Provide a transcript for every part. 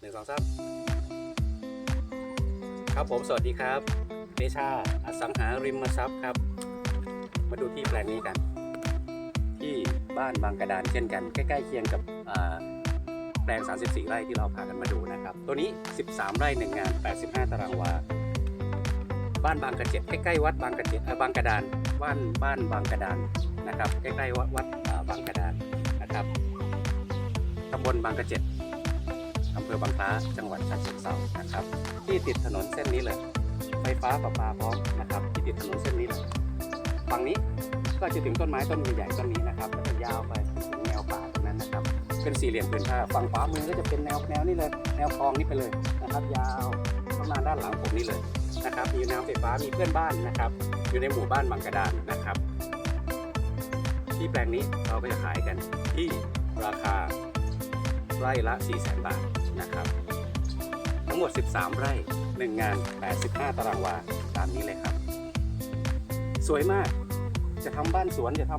หนึ่งสองสามครับผมสวัสดีครับเดชาอสังหาริมทรัพย์ครับ มาดูที่แปลงนี้กัน ที่บ้านบางกระดานเช่นกัน ใกล้ๆเคียงกับอ่าแปลง 34 ไร่ที่เราพากันมาดูนะครับ ตัวนี้ 13 ไร่หนึ่งงาน 85 ตารางวา บ้านบางกระเจ็ดใกล้ๆวัดบางกระเจ็ดเออบางกระดานบ้านบ้านบางกระดานนะครับ ใกล้ๆวัดวัดบางกระดานนะครับตำบลบางกระเจ็ด อำเภอบางคล้าจังหวัดฉะเชิงเทรานะครับ ที่ติดถนนเส้นนี้เลย ไฟฟ้าประปาพร้อมนะครับ ที่ติดถนนเส้นนี้เลยฝั่งนี้ก็จะถึงต้นไม้ต้นใหญ่ต้นนี้นะครับแล้วก็ยาวไปถึงแนวป่าตรงนั้นนะครับ เป็นสี่เหลี่ยมผืนผ้าฝั่งขวามือก็จะเป็นแนวแนวนี้เลย แนวคลองนี้ไปเลยนะครับ ยาวประมาณด้านหลังผมนี่เลยนะครับมีน้ำไฟฟ้ามีเพื่อนบ้านนะครับ อยู่ในหมู่บ้านบางกระดานนะครับ ที่แปลงนี้เราก็จะขายกันที่ราคาไร่ละ4 0 0 0 0 0 บาท นะครับ ทั้งหมด 13 ไร่ 1 งาน 85 ตารางวาตามนี้เลยครับ สวยมากจะทำบ้านสวนจะท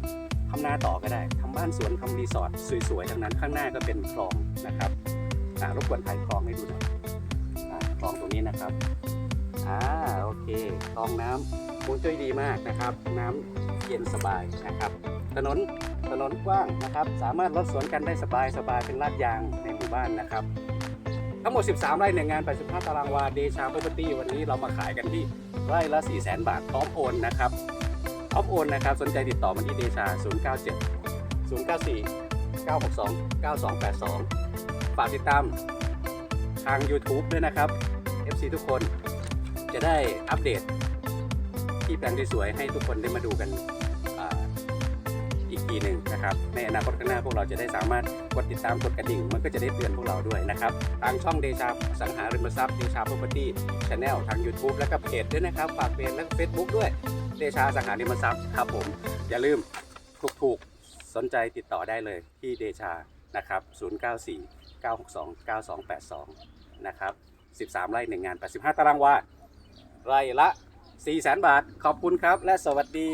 ำทำนาต่อก็ได้ทำบ้านสวนทำรีสอร์ทสวยๆทั้งนั้นข้างหน้าก็เป็นคลองนะครับรบกวนถ่ายคลองให้ดูหน่อยคลองตรงนี้นะครับอ่าโอเคคลองน้ำมูลจุ้ยดีมากนะครับ น้ำเย็นสบายนะครับถนน ถนนกว้างนะครับ สามารถรถสวนกันได้สบายสบายเป็นลาดยางในหมู่บ้านนะครับ ทั้งหมด 13 ไร่หนึ่งาน 85 ตารางวาเดชาโ r o เ e อร์ตี้วันนี้เรามาขายกันที่ไร่ละ 400,000 บาทพร้อมโอนนะครับพร้อมโอนนะครับ สนใจติดต่อมาที่เดชา 097 094 962 9282 ฝากติดตามทาง YouTube ด้วยนะครับ FC ทุกคนจะได้อัปเดต ที่แปลงที่สวยให้ทุกคนได้มาดูกัน นะครับในอนาคตข้างหน้าพวกเราจะได้สามารถกดติดตามกดกระดิ่ง มันก็จะได้เตือนพวกเราด้วยนะครับทางช่องเดชาสังหาริมทรัพย์เดชา property channel ทาง YouTube และก็เพจด้วยนะครับฝากเพจและเฟซบุ๊กด้วยเดชาสังหาริมทรัพย์ครับผมอย่าลืมถูกๆสนใจติดต่อได้เลยที่เดชานะครับ094 962 9282 นะครับ 13 ไร่หนึ่งงาน 85 ตารางวา ไร่ละ 4 0 0 0 0 0 บาท ขอบคุณครับ และสวัสดี